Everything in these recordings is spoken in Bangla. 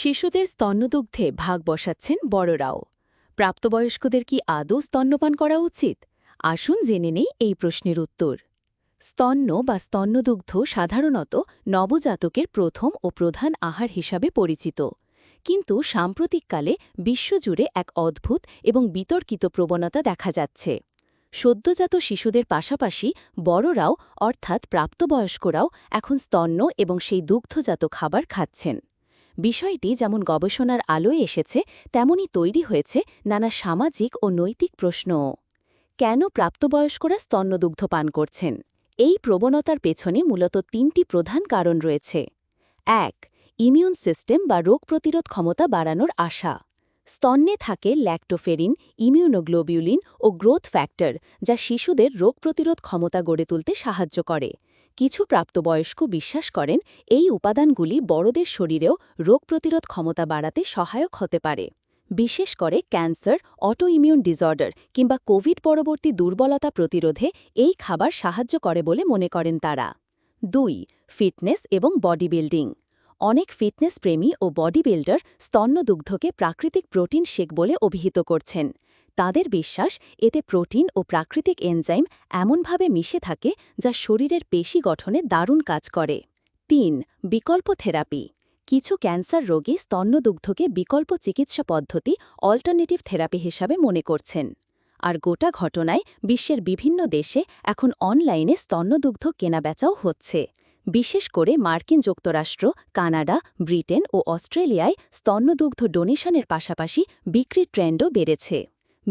শিশুদের স্তন্যদুগ্ধে ভাগ বসাচ্ছেন বড়রাও। প্রাপ্তবয়স্কদের কি আদৌ স্তন্যপান করা উচিত? আসুন জেনে নেই এই প্রশ্নের উত্তর। স্তন্য বা স্তন্যদুগ্ধ সাধারণত নবজাতকের প্রথম ও প্রধান আহার হিসাবে পরিচিত। কিন্তু সাম্প্রতিককালে বিশ্বজুড়ে এক অদ্ভুত এবং বিতর্কিত প্রবণতা দেখা যাচ্ছে। সদ্যজাত শিশুদের পাশাপাশি বড়রাও, অর্থাৎ প্রাপ্তবয়স্করাও, এখন স্তন্য এবং সেই দুগ্ধজাত খাবার খাচ্ছেন। বিষয়টি যেমন গবেষণার আলোয় এসেছে, তেমনই তৈরি হয়েছে নানা সামাজিক ও নৈতিক প্রশ্নও কেন প্রাপ্তবয়স্করা স্তন্যদুগ্ধ পান করছেন? এই প্রবণতার পেছনে মূলত তিনটি প্রধান কারণ রয়েছে। এক, ইমিউন সিস্টেম বা রোগ প্রতিরোধ ক্ষমতা বাড়ানোর আশা। স্তন্যে থাকে ল্যাক্টোফেরিন, ইমিউনোগ্লোবিউলিন ও গ্রোথ ফ্যাক্টর, যা শিশুদের রোগ প্রতিরোধ ক্ষমতা গড়ে তুলতে সাহায্য করে। কিছু প্রাপ্তবয়স্ক বিশ্বাস করেন এই উপাদানগুলি বড়দের শরীরেও রোগ প্রতিরোধ ক্ষমতা বাড়াতে সহায়ক হতে পারে। বিশেষ করে ক্যান্সার অটো ইমিউন ডিসঅর্ডার কিংবা কোভিড পরবর্তী দুর্বলতা প্রতিরোধে এই খাবার সাহায্য করে বলে মনে করেন তারা। দুই, ফিটনেস এবং বডি বিল্ডিং অনেক ফিটনেস প্রেমী ও বডি বিল্ডার স্তন্যদুগ্ধকে প্রাকৃতিক প্রোটিন শেক বলে অভিহিত করছেন। তাদের বিশ্বাস এতে প্রোটিন ও প্রাকৃতিক এনজাইম এমনভাবে মিশে থাকে যা শরীরের পেশি গঠনে দারুণ কাজ করে। তিন, বিকল্প থেরাপি। কিছু ক্যান্সার রোগী স্তন্যদুগ্ধকে বিকল্প চিকিৎসা পদ্ধতি অল্টারনেটিভ থেরাপি হিসাবে মনে করছেন। আর গোটা ঘটনায় বিশ্বের বিভিন্ন দেশে এখন অনলাইনে স্তন্যদুগ্ধ কেনাবেচাও হচ্ছে। বিশেষ করে মার্কিন যুক্তরাষ্ট্র, কানাডা, ব্রিটেন ও অস্ট্রেলিয়ায় স্তন্যদুগ্ধ ডোনেশনের পাশাপাশি বিক্রির ট্রেন্ডও বেড়েছে।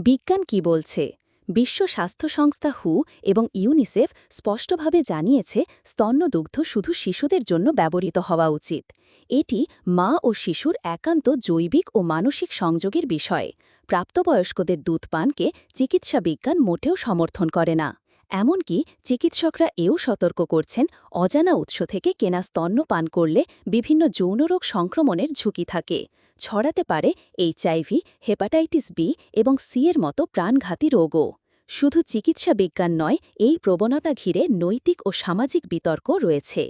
বিজ্ঞান কি বলছে? বিশ্ব স্বাস্থ্য সংস্থা হু এবং ইউনিসেফ স্পষ্টভাবে জানিয়েছে, স্তন্যদুগ্ধ শুধু শিশুদের জন্য ব্যবহৃত হওয়া উচিত। এটি মা ও শিশুর একান্ত জৈবিক ও মানসিক সংযোগের বিষয়। প্রাপ্তবয়স্কদের দুধ পানকে চিকিৎসা বিজ্ঞান মোটেও সমর্থন করে না। এমনকি চিকিৎসকরা এও সতর্ক করছেন, অজানা উৎস থেকে কেনা স্তন্য পান করলে বিভিন্ন যৌনরোগ সংক্রমণের ঝুঁকি থাকে। ছড়াতে পারে এইচআইভি, হেপাটাইটিস বি এবং সি এর মতো প্রাণঘাতী রোগও। শুধু চিকিৎসা বিজ্ঞান নয়, এই প্রবণতা ঘিরে নৈতিক ও সামাজিক বিতর্ক রয়েছে।